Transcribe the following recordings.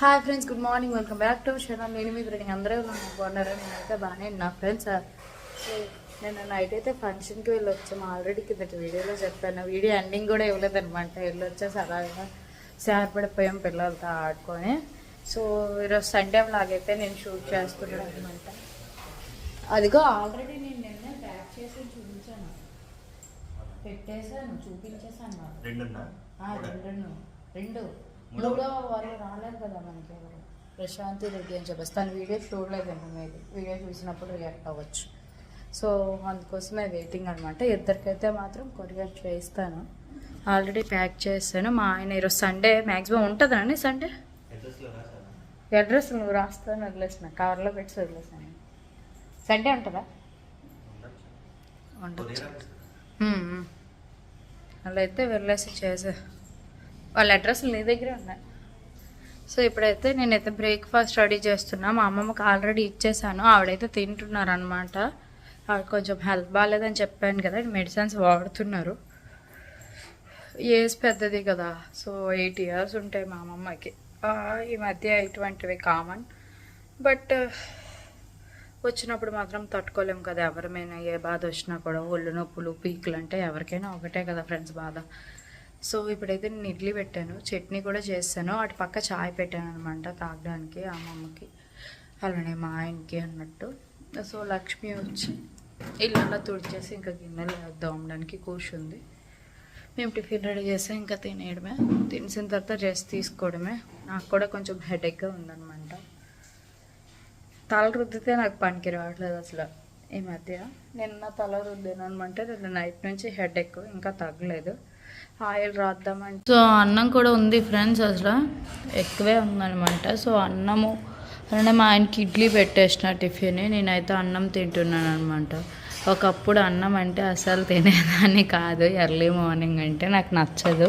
Hi friends good morning welcome back to channel నేను మీ friend అందరూ బాగున్నారా? నేనైతే బాగానే నా ఫ్రెండ్స్ సో నేను నైట్ అయితే ఫంక్షన్కి వెళ్ళి వచ్చాము ఆల్రెడీ కిందటి వీడియోలో చెప్పాను. వీడియో ఎండింగ్ కూడా ఇవ్వలేదన్నమాట. వెళ్ళి వచ్చేసి అలాగా సేరపడిపోయాం పిల్లలతో ఆడుకొని. సో ఈరోజు సండే లాగైతే నేను షూట్ చేస్తున్నాను అనమాట అదిగో ఆల్రెడీ నేను నిన్న ప్యాక్ చేసి చూపించాను. పెట్టేశాను ఆ, రెండు రెండు. మూడో వాళ్ళు రాలేదు కదా మనకి. ప్రశాంతి రెడ్డి అని చెప్పేసి తను వీడియో చూడలేదండి మీరు వీడియో చూసినప్పుడు రియాక్ట్ అవ్వచ్చు. సో అందుకోసమే వెయిటింగ్ అనమాట ఇద్దరికైతే మాత్రం కొరియర్ చేయిస్తాను. ఆల్రెడీ ప్యాక్ చేస్తాను మా ఆయన ఈరోజు సండే మ్యాక్సిమం ఉంటుందండి సండే అడ్రస్ నువ్వు రాస్తాను వదిలేసిన కవర్లో పెట్టి వదిలేసాను. సండే ఉంటుందా? మ్మ్. అలా అయితే వెళ్ళేసి చేసే వాళ్ళ అడ్రస్ నీ దగ్గరే ఉన్నాయి. సో ఇప్పుడైతే నేనైతే బ్రేక్ఫాస్ట్ రెడీ చేస్తున్నా. మా అమ్మమ్మకి ఆల్రెడీ ఇచ్చేసాను. ఆవిడైతే తింటున్నారు అనమాట ఆవిడ కొంచెం హెల్త్ బాగాలేదని చెప్పాను కదా మెడిసిన్స్ వాడుతున్నారు. ఏజ్ పెద్దది కదా సో ఎయిట్ ఇయర్స్ ఉంటాయి మా అమ్మమ్మకి. ఈ మధ్య ఇటువంటివి కామన్. బట్ వచ్చినప్పుడు మాత్రం తట్టుకోలేము కదా ఎవరిమైనా ఏ బాధ వచ్చినా కూడా ఒళ్ళు నొప్పులు పీకులు అంటే ఎవరికైనా ఒకటే కదా ఫ్రెండ్స్ బాధ. సో ఇప్పుడైతే నేను ఇడ్లీ పెట్టాను చట్నీ కూడా చేస్తాను. అటు పక్క చాయ్ పెట్టాను అనమాట తాగడానికి అమ్మమ్మకి. అలానే మా ఆయనకి అన్నట్టు. సో లక్ష్మి వచ్చి ఇల్లంతా తుడిచేసి ఇంకా గిన్నెలు దోమడానికి కూర్చుంది. మేము టిఫిన్ రెడీ చేస్తే ఇంకా తినేయడమే. తినేసిన తర్వాత రెస్ట్ తీసుకోవడమే. నాకు కూడా కొంచెం హెడేక్గా ఉందన్నమాట. తల రుద్దితే నాకు పనికి రావట్లేదు అసలు. ఈ మధ్య నిన్న తల రుద్దాను అనమాట నిన్న నైట్ నుంచి హెడేక్ ఇంకా తగ్గలేదు. ఆయిల్ రాద్దామంటే. సో అన్నం కూడా ఉంది ఫ్రెండ్స్ అసలు. ఎక్కువే ఉందనమాట సో అన్నము అంటే మా ఆయనకి ఇడ్లీ పెట్టేసిన టిఫిన్. నేనైతే అన్నం తింటున్నాను అనమాట ఒకప్పుడు అన్నం అంటే అసలు తినేదాన్ని కాదు. ఎర్లీ మార్నింగ్ అంటే నాకు నచ్చదు.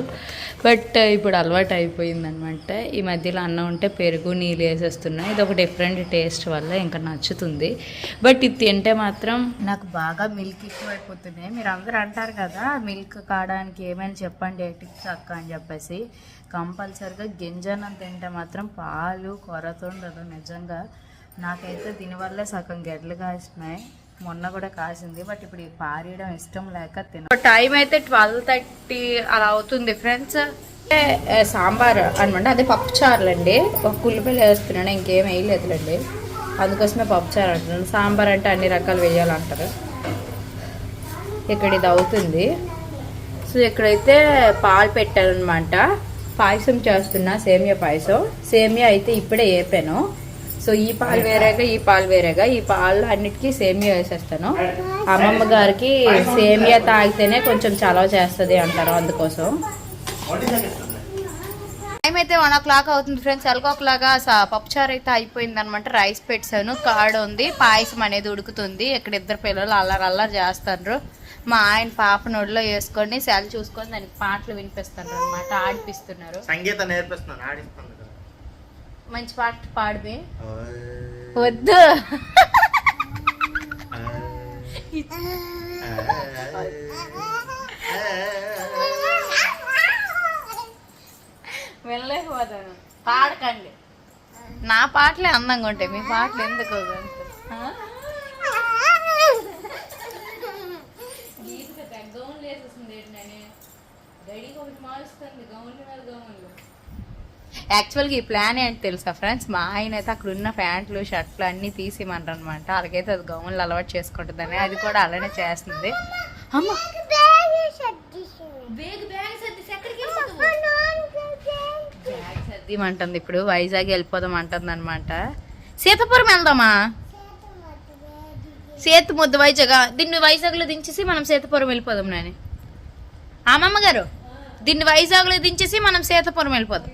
బట్ ఇప్పుడు అలవాటు అయిపోయింది అనమాట ఈ మధ్యలో అన్నం ఉంటే పెరుగు నీళ్ళు వేసేస్తున్నాయి ఇది ఒక డిఫరెంట్ టేస్ట్ వల్ల ఇంకా నచ్చుతుంది. బట్ ఇది తింటే మాత్రం నాకు బాగా మిల్క్ ఎక్కువైపోతున్నాయి. మీరు అందరూ అంటారు కదా మిల్క్ కావడానికి ఏమైనా చెప్పండి టిప్స్ అక్క అని చెప్పేసి. కంపల్సరిగా గింజనం తింటే మాత్రం పాలు కొరత ఉండదు నిజంగా. నాకైతే దీనివల్లే సగం గెడ్లు కాసినాయి మొన్న కూడా కాసింది బట్ ఇప్పుడు పారేయడం ఇష్టం లేక తిన టైం అయితే ట్వెల్వ్ థర్టీ అలా అవుతుంది ఫ్రెండ్స్ సాంబార్ అనమాట అదే పప్పుచారులండి. ఒక కుల్లిపల్లి వేస్తున్నాను ఇంకేం వేయలేదులేండి. అందుకోసమే పప్పుచారు అంటున్నాను. సాంబార్ అంటే అన్ని రకాలు వేయాలంటారు. ఇక్కడ ఇది అవుతుంది. సో ఇక్కడైతే పాలు పెట్టానమాట పాయసం చేస్తున్నా సేమియా పాయసం. సేమియా అయితే ఇప్పుడే వేపాను. సో ఈ పాలు వేరేగా ఈ పాలు వేరేగా ఈ పాలు అన్నిటికీ సేమియా వేసేస్తాను. అమ్మమ్మ గారికి సేమియా తాగితేనే కొంచెం చలవ చేస్తుంది అంటారు అందుకోసం. టైం అయితే వన్ ఓ క్లాక్ అవుతుంది ఫ్రెండ్స్ ఎల్గో లాగా పప్పుచారు అయితే అయిపోయింది అనమాట రైస్ పెట్టాను. కాడ ఉంది. పాయసం అనేది ఉడుకుతుంది. ఇక్కడ ఇద్దరు పిల్లలు అల్లరి అల్లరి చేస్తారు మా ఆయన పాప నోడిలో వేసుకొని సెల్ చూసుకొని దానికి పాటలు వినిపిస్తారు అనమాట ఆడిపిస్తున్నారు. సంగీతం నేర్పిస్తున్నాను. ఆడిస్తాను. కదా మంచి పాట పాడితే. వద్దు. వెళ్ళలేకపోతాను. పాడకండి. నా పాటలే అందంగా ఉంటాయి. మీ పాటలు ఎందుకు? తెగ గౌన్లు వేసేసింది రెడీగా ఒకటి మారుస్తుంది గౌన్లు మీద గౌన్లు. యాక్చువల్గా ఈ ప్లాన్ ఏంటి తెలుసా ఫ్రెండ్స్? మా ఆయన అయితే అక్కడ ఉన్న ప్యాంట్లు షర్ట్లు అన్నీ తీసిమంటారు అనమాట అలాగైతే అది గౌన్లు అలవాటు చేసుకుంటుందని. అది కూడా అలానే చేస్తుంది. అమ్మ! సర్దిమంటుంది ఇప్పుడు వైజాగ్ వెళ్ళిపోదాం అంటుంది అనమాట సీతాపురం వెళ్దామా? సేతు ముద్దు వైజాగ్? దీన్ని వైజాగ్లో దించేసి మనం సీతాపురం వెళ్ళిపోదాం నాని. అమ్మమ్మ గారు దీన్ని వైజాగ్లో దించేసి మనం సీతాపురం వెళ్ళిపోదాం.